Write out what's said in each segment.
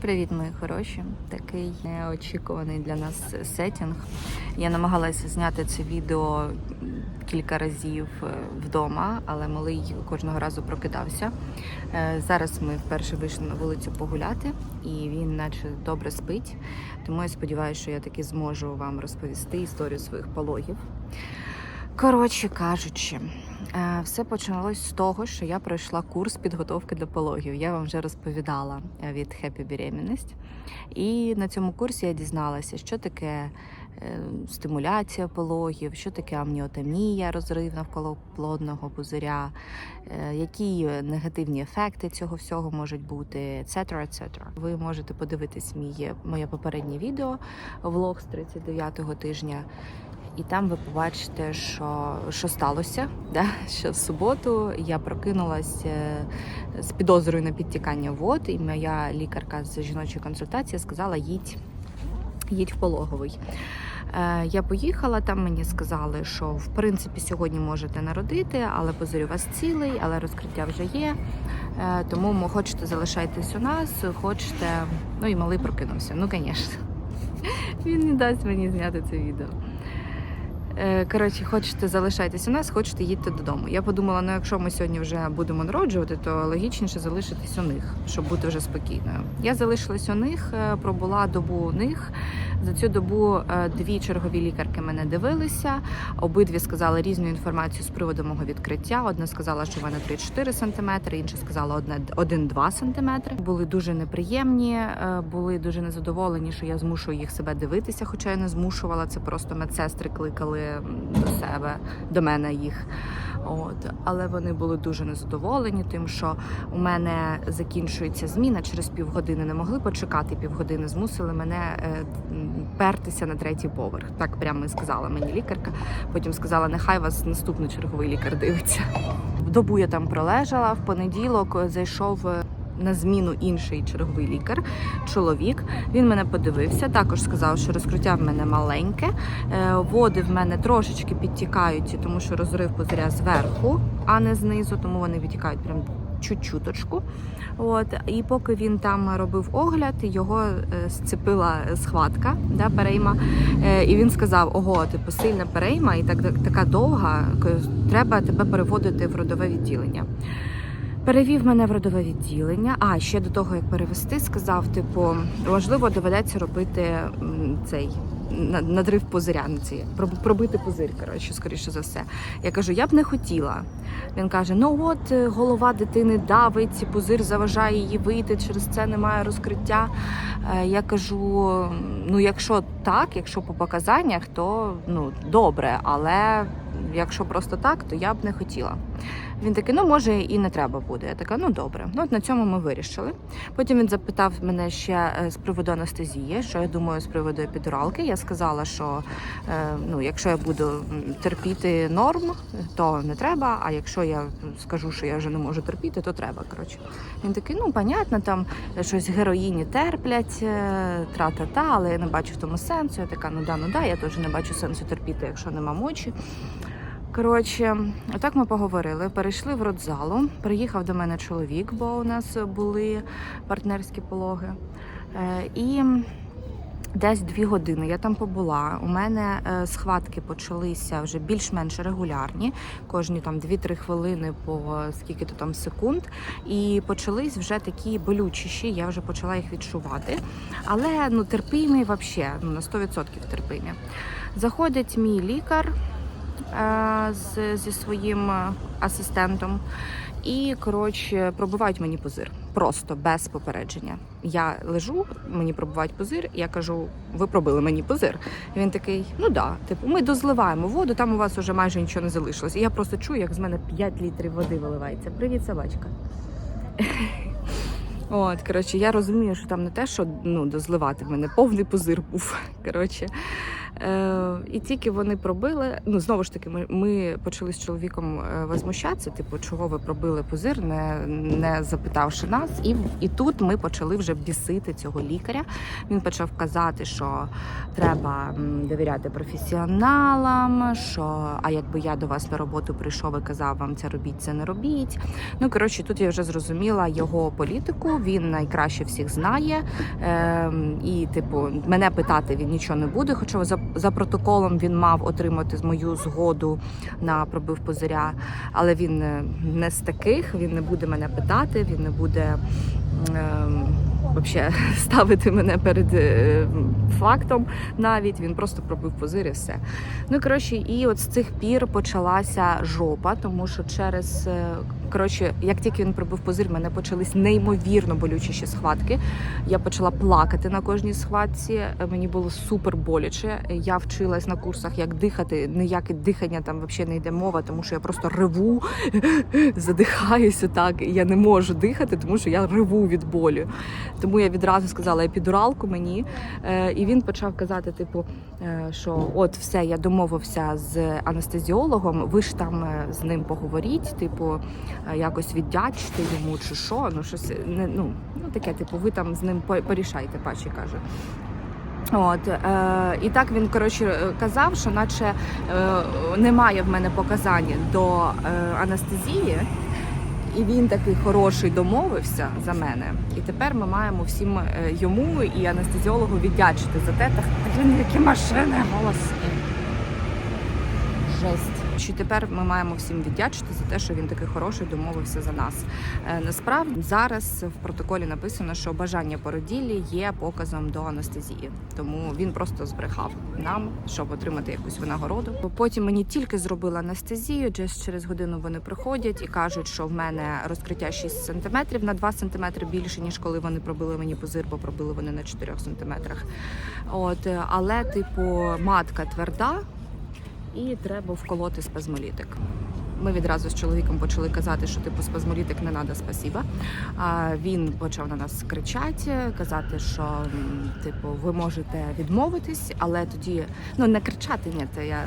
Привіт, мої хороші. Такий неочікуваний для нас сетінг. Я намагалася зняти це відео кілька разів е, вдома, але малий кожного разу прокидався. Е, Зараз ми вперше вийшли на вулицю погуляти, і він, наче добре спить. Тому я сподіваюся, що я таки зможу вам розповісти історію своїх пологів. Коротше кажучи, е, все почалось з того, що я пройшла курс підготовки до пологів. Я вам вже розповідала е, від Happy Беременність. І на цьому курсі я дізналася, що таке е, стимуляція пологів, що таке амніотомія, розрив навколо плодного пузиря, які негативні ефекти цього всього можуть бути, etc. etc. Ви можете подивитись моє попереднє відео, влог з 39-го тижня. І там ви побачите, що, що сталося. Да? Що в суботу я прокинулась е, з підозрою на підтікання вод, і моя лікарка з жіночої консультації сказала: їдь, їдь в пологовий. Е, Я поїхала, там мені сказали, що в принципі сьогодні можете народити, але позор у вас цілий, але розкриття вже є. Е, Тому хочете залишайтесь у нас, хочете. Ну і малий прокинувся. Ну, звісно. Він не дасть мені зняти це відео. Е, Коротше, хочете залишайтесь у нас, хочете їдьте додому. Я подумала, ну якщо ми сьогодні вже будемо народжувати, то логічніше залишитись у них, щоб бути вже спокійною. Я залишилась у них, е, пробула добу у них. За цю добу е, дві чергові лікарки мене дивилися. Обидві сказали різну інформацію з приводу мого відкриття. Одна сказала, що в мене 3-4 см, інша сказала одне 1-2 см. Були дуже неприємні, були дуже незадоволені, що я змушую їх себе дивитися, хоча я не змушувала. Це просто медсестри кликали до себе, до мене їх. От, але вони були дуже незадоволені тим, що у мене закінчується зміна через півгодини. Не могли почекати півгодини, змусили мене е, пертися на третій поверх. Так прямо і сказала мені лікарка. Потім сказала, нехай вас наступний черговий лікар дивиться. Добу я там пролежала. В понеділок зайшов. Е, На зміну інший черговий лікар, чоловік. Він мене подивився. Також сказав, що розкриття в мене маленьке. Е, Води в мене трошечки підтікають, тому що розрив пузиря зверху, а не знизу, тому вони відтікають прям чуть-чуточку. От і поки він там робив огляд, його е, зцепила схватка, да, перейма. Е, і він сказав: Ого, типу сильна перейма, і так така довга. Треба тебе переводити в родове відділення. Перевів мене в родове відділення. А ще до того, як перевести, сказав: типу, можливо, доведеться робити цей надрив пузиря. Ну, пробити пузир, коротше, скоріше за все. Я кажу, я б не хотіла. Він каже: Ну от е, голова дитини давить, пузир заважає її вийти, через це немає розкриття. Е, Я кажу: ну, якщо так, якщо по показаннях, то ну добре, але якщо просто так, то я б не хотіла. Він такий, ну може і не треба буде. Я така, ну добре. Ну от на цьому ми вирішили. Потім він запитав мене ще е, з приводу анестезії, що я думаю з приводу епідуралки. Я сказала, що е, ну, якщо я буду терпіти норм, то не треба. А якщо я скажу, що я вже не можу терпіти, то треба. Коротше, він такий, ну понятно, там щось героїні терплять, е, тра-та-та, але я не бачу в тому сенсу. Я така, ну да, ну да, я теж не бачу сенсу терпіти, якщо нема мочі. Коротше, отак ми поговорили. Перейшли в родзалу. Приїхав до мене чоловік, бо у нас були партнерські пологи. Е, І десь дві години я там побула. У мене е, схватки почалися вже більш-менш регулярні, кожні там 2-3 хвилини по скільки то там секунд. І почались вже такі болючіші. Я вже почала їх відчувати. Але ну терпимі взагалі, ну на 100% терпимі. Заходить мій лікар з, зі своїм е, асистентом. І коротше пробивають мені пузир. Просто без попередження. Я лежу, мені пробивають пузир. Я кажу, ви пробили мені пузир. І він такий: ну да, типу, ми дозливаємо воду, там у вас вже майже нічого не залишилось. І я просто чую, як з мене 5 літрів води виливається. Привіт, собачка. От, коротше, я розумію, що там не те, що ну, дозливати в мене повний пузир був. Коротше, Е, і тільки вони пробили. Ну знову ж таки, ми, ми почали з чоловіком е, возмущатися. Типу, чого ви пробили пузир, не, не запитавши нас. І, і тут ми почали вже бісити цього лікаря. Він почав казати, що треба довіряти професіоналам. Що а якби я до вас на роботу прийшов і казав вам це робіть, це не робіть. Ну коротше, тут я вже зрозуміла його політику. Він найкраще всіх знає. Ем, і, типу, мене питати він нічого не буде. Хоча за, за протоколом він мав отримати мою згоду на пробив позиря, але він е, не з таких. Він не буде мене питати, він не буде. Ем, Вообще ставити мене перед е, фактом навіть він просто пробив позир і все. Ну коротше, і от з цих пір почалася жопа, тому що через е, коротше, як тільки він пробив позир, мене почались неймовірно болючі ще схватки. Я почала плакати на кожній схватці. Мені було супер боляче. Я вчилась на курсах, як дихати. Ніяке дихання там взагалі не йде мова, тому що я просто реву, задихаюся так. Я не можу дихати, тому що я реву від болю. Тому я відразу сказала епідуралку мені. Е, І він почав казати, типу, е, що от все, я домовився з анестезіологом, ви ж там е, з ним поговоріть, типу, якось віддячте йому чи що. Ну, щось не ну, ну таке, типу, ви там з ним порішайте, паче каже. От е, і так він коротше е, казав, що наче е, немає в мене показань до е, анестезії, і він такий хороший домовився за мене. І тепер ми маємо всім е, йому і анестезіологу віддячити за те, так блін, які машини голосні. Жесть. Що тепер ми маємо всім віддячити за те, що він такий хороший домовився за нас. Е, Насправді зараз в протоколі написано, що бажання породіллі є показом до анестезії, тому він просто збрехав нам, щоб отримати якусь винагороду. Потім мені тільки зробили анестезію. Десь через годину вони приходять і кажуть, що в мене розкриття 6 см на 2 см більше ніж коли вони пробили мені позир, бо пробили вони на 4 см. От але, типу, матка тверда і треба вколоти спазмолітик. Ми відразу з чоловіком почали казати, що типу спазмолітик не треба, спасіба. А він почав на нас кричати, казати, що типу ви можете відмовитись, але тоді ну не кричати, ні, я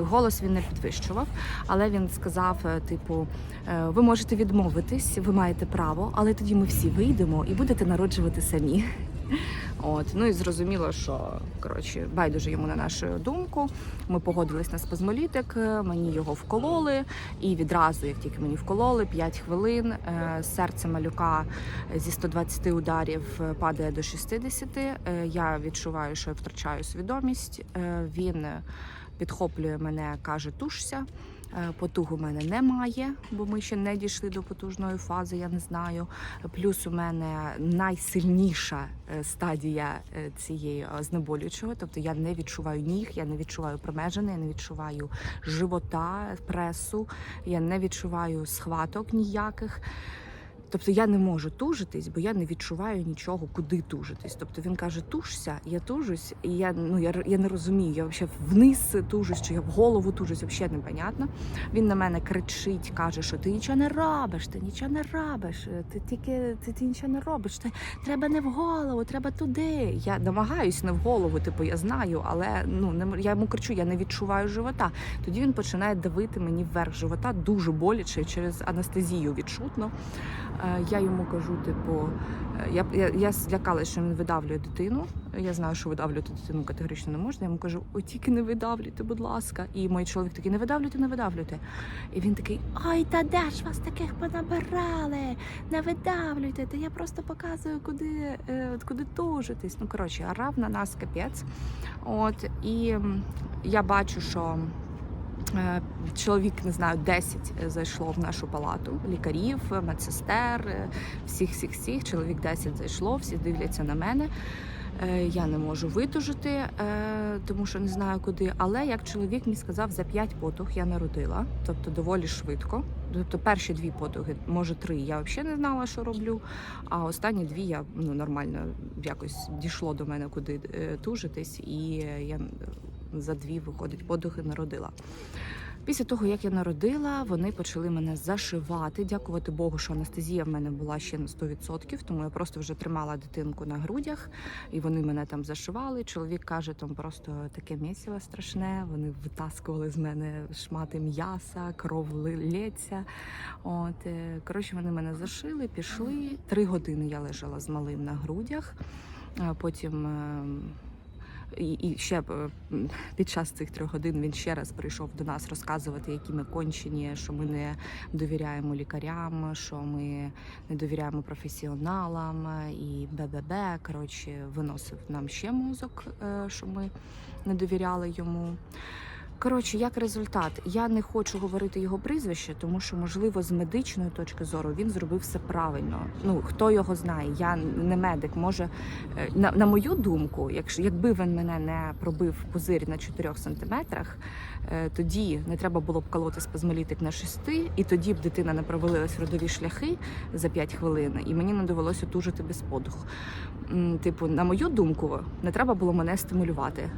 голос він не підвищував. Але він сказав: е, типу, е, ви можете відмовитись, ви маєте право, але тоді ми всі вийдемо і будете народжувати самі. От ну і зрозуміло, що коротше байдуже йому на нашу думку. Ми погодились на спазмолітик, е, мені його вкололи, і відразу, як тільки мені вкололи, 5 хвилин е, серце малюка зі 120 ударів е, падає до 60. Е, Я відчуваю, що я втрачаю свідомість. Він підхоплює мене, каже, тушся. Е, Потуг у мене немає, бо ми ще не дійшли до потужної фази, я не знаю. Плюс у мене найсильніша е, стадія е, цієї знеболючого, тобто я не відчуваю ніг, я не відчуваю промежини, я не відчуваю живота, пресу, я не відчуваю схваток ніяких. Тобто я не можу тужитись, бо я не відчуваю нічого, куди тужитись. Тобто він каже, тужся, я тужусь, і я ну я, я не розумію, я взагалі вниз тужусь, чи я в голову тужусь, взагалі непонятно. Він на мене кричить, каже, що ти нічого не робиш, ти нічого не робиш, ти тільки ти, ти нічого не робиш. Ти, треба не в голову, треба туди. Я намагаюсь не в голову, типу я знаю, але ну не я йому кричу, я не відчуваю живота. Тоді він починає давити мені вверх живота дуже боляче через анестезію відчутно. Е, Я йому кажу, типу, е, я, я, я злякалася, що він видавлює дитину. Я знаю, що видавлювати дитину категорично не можна. Я йому кажу, ой, тільки не видавлюйте, будь ласка. І мій чоловік такий, не видавлюйте, не видавлюйте. І він такий, ай, та де ж вас таких понабирали? Не видавлюйте, та я просто показую, куди, е, куди тужитись. Ну, коротше, орав на нас капець. От, і я бачу, що Чоловік не знаю, 10 зайшло в нашу палату лікарів, медсестер, е, всіх, всіх, всіх. Чоловік 10 зайшло, всі дивляться на мене. Е, Я не можу витужити, е, тому що не знаю куди. Але як чоловік мені сказав, за 5 потуг я народила, тобто доволі швидко. Тобто перші дві потуги, може три, я взагалі не знала, що роблю. А останні дві я ну нормально якось дійшло до мене, куди е, тужитись, і я за дві виходить подуги народила. Після того, як я народила, вони почали мене зашивати. Дякувати Богу, що анестезія в мене була ще на 100%, тому я просто вже тримала дитинку на грудях, і вони мене там зашивали. Чоловік каже, там просто таке місіво страшне. Вони витаскували з мене шмати м'яса, кров лється. От е, коротше, вони мене зашили, пішли. Три години я лежала з малим на грудях. Потім е, і, і ще під час цих трьох годин він ще раз прийшов до нас розказувати, які ми кончені, що ми не довіряємо лікарям, що ми не довіряємо професіоналам і БББ. Коротше, виносив нам ще мозок, е, що ми не довіряли йому. Коротше, як результат, я не хочу говорити його прізвище, тому що, можливо, з медичної точки зору він зробив все правильно. Ну хто його знає, я не медик. Може, е, на, на мою думку, якщо якби він мене не пробив пузир на 4 сантиметрах, е, тоді не треба було б колоти спазмолітик на 6, і тоді б дитина не провалилась родові шляхи за 5 хвилин, і мені не довелося тужити без подуху. Типу, на мою думку, не треба було мене стимулювати.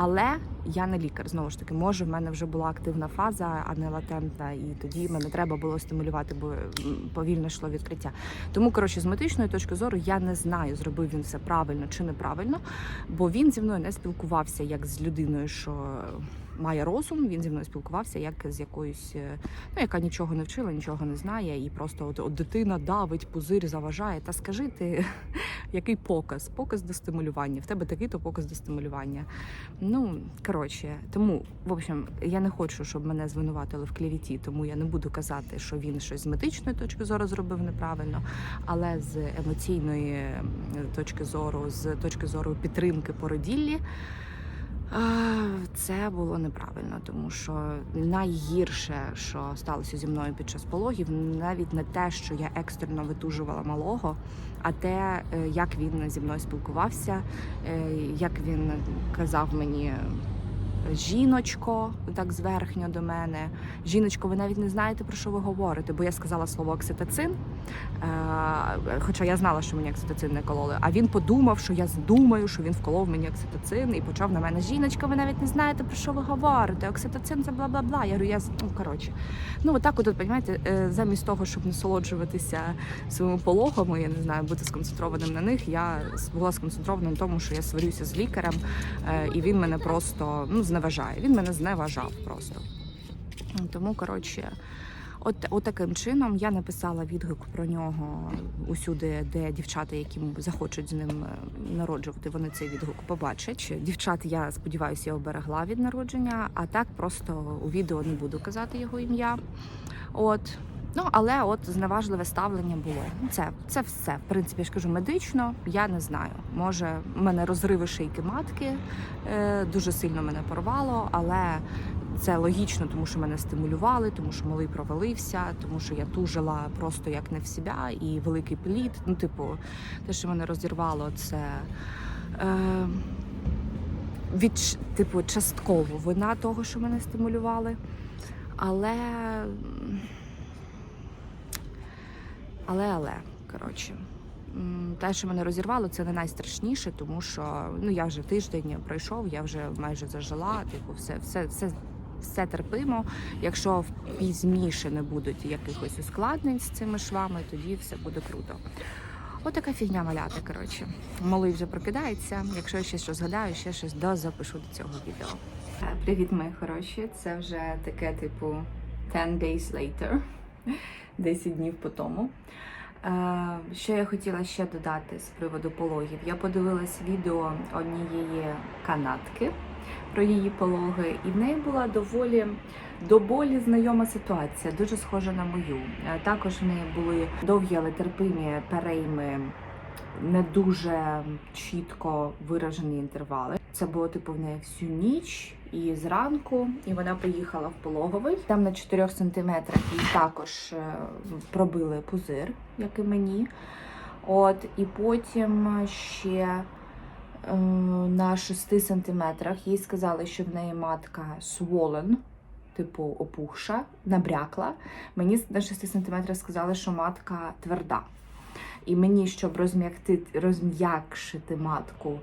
Але я не лікар. Знову ж таки, може, в мене вже була активна фаза, а не латентна, і тоді мене треба було стимулювати, бо повільно йшло відкриття. Тому, коротше, з медичної точки зору я не знаю, зробив він все правильно чи неправильно, бо він зі мною не спілкувався як з людиною, що має розум. Він зі мною спілкувався як з якоюсь, е, ну яка нічого не вчила, нічого не знає, і просто от, от дитина давить, пузир заважає. Та скажи ти, який показ? Показ до стимулювання. В тебе такий то показ до стимулювання. Ну коротше, тому в общем, я не хочу, щоб мене звинуватили в клівіті, тому я не буду казати, що він щось з медичної точки зору зробив неправильно, але з емоційної точки зору, з точки зору підтримки породіллі. Це було неправильно, тому що найгірше, що сталося зі мною під час пологів, навіть не те, що я екстрено витужувала малого, а те, е, як він зі мною спілкувався, е, як він казав мені. Жіночко, так зверхньо до мене. Жіночко, ви навіть не знаєте про що ви говорите, бо я сказала слово окситоцин. Е, хоча я знала, що мені окситоцин не кололи. А він подумав, що я думаю, що він вколов мені окситоцин і почав на мене Жіночка, ви навіть не знаєте про що ви говорите. Окситоцин це бла бла бла. Я говорю, я ну коротше. Ну отак, от, розумієте, е, замість того, щоб насолоджуватися своїми пологами, я не знаю, бути сконцентрованим на них. Я була сконцентрована на тому, що я сварюся з лікарем, е, і він мене просто ну зневажає. Він мене зневажав просто. Тому коротше. От, от таким чином я написала відгук про нього усюди, де дівчата, які захочуть з ним е, народжувати, вони цей відгук побачать. Дівчат, я сподіваюся, я оберегла від народження, а так просто у відео не буду казати його ім'я. От. Ну, але от зневажливе ставлення було. Це, це все. В принципі, я ж кажу, медично, я не знаю. Може, в мене розриви шийки матки е, дуже сильно мене порвало, але це логічно, тому що мене стимулювали, тому що малий провалився, тому що я тужила просто як не в себе, і великий плід. Ну, типу, те, що мене розірвало, це. Е, від, типу, частково вина того, що мене стимулювали. Але. Але, але, коротше. Те, що мене розірвало, це не найстрашніше, тому що ну я вже тиждень пройшов, я вже майже зажила. Типу, все, все, все, все терпимо. Якщо пізніше не будуть якихось ускладнень з цими швами, тоді все буде круто. Отака фігня маляти, коротше. Малий вже прокидається. Якщо я ще щось згадаю, ще щось дозапишу до цього відео. Привіт, мої хороші. Це вже таке, типу, 10 days later, 10 днів по тому. Е, Що я хотіла ще додати з приводу пологів? Я подивилась відео однієї канадки про її пологи, і в неї була доволі до болі знайома ситуація, дуже схожа на мою. Е, Також в неї були довгі, але терпимі перейми, не дуже чітко виражені інтервали. Це було типу в неї всю ніч і зранку, і вона поїхала в пологовий. Там на 4 сантиметрах їй також е, пробили пузир, як і мені. От, і потім ще е, на 6 сантиметрах їй сказали, що в неї матка swollen, типу опухша, набрякла. Мені на 6 сантиметрах сказали, що матка тверда. І мені, щоб розм'якти, розм'якшити матку,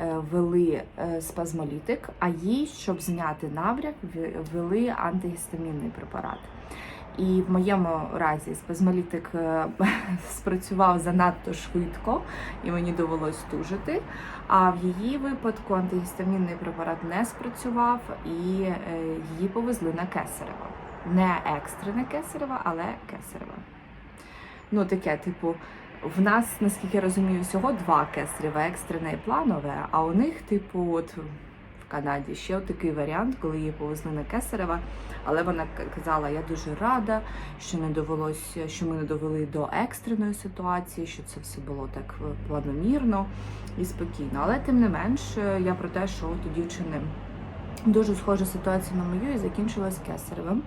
е, ввели е, спазмолітик, а їй, щоб зняти набряк, в- ввели антигістамінний препарат. І в моєму разі спазмолітик е, спрацював занадто швидко, і мені довелось тужити. А в її випадку антигістамінний препарат не спрацював, і її повезли на кесарево. Не екстрене кесарево, але кесарево. Ну, таке, типу, в нас, наскільки я розумію, всього два кесарева, екстрене і планове, а у них, типу, от в Канаді ще такий варіант, коли її повезли на кесарева, але вона казала, я дуже рада, що не довелося, що ми не довели до екстреної ситуації, що це все було так е, планомірно і спокійно. Але тим не менш, е, я про те, що от у дівчини дуже схожа ситуація на мою і закінчилась кесаревим.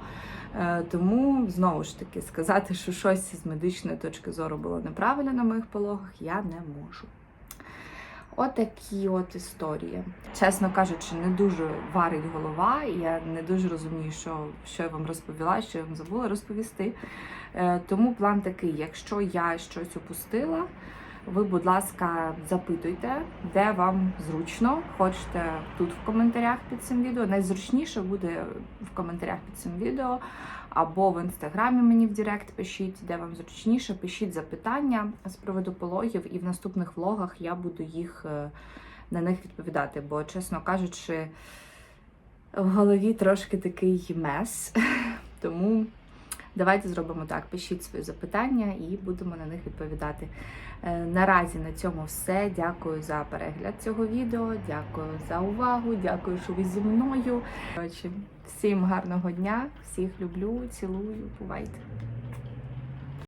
Е, Тому знову ж таки сказати, що щось з медичної точки зору було неправильно на моїх пологах, я не можу. Отакі от історії. Чесно кажучи, не дуже варить голова, я не дуже розумію, що, що я вам розповіла, що я вам забула розповісти. Е, Тому план такий: якщо я щось опустила, ви, будь ласка, запитуйте, де вам зручно. Хочете тут в коментарях під цим відео. Найзручніше буде в коментарях під цим відео, або в інстаграмі мені в Директ пишіть, де вам зручніше. Пишіть запитання з приводу пологів, і в наступних влогах я буду їх е, на них відповідати. Бо, чесно кажучи, в голові трошки такий мес. Тому давайте зробимо так: пишіть свої запитання і будемо на них відповідати. Е, Наразі на цьому все. Дякую за перегляд цього відео. Дякую за увагу. Дякую, що ви зі мною. Всім гарного дня, всіх люблю, цілую. Бувайте!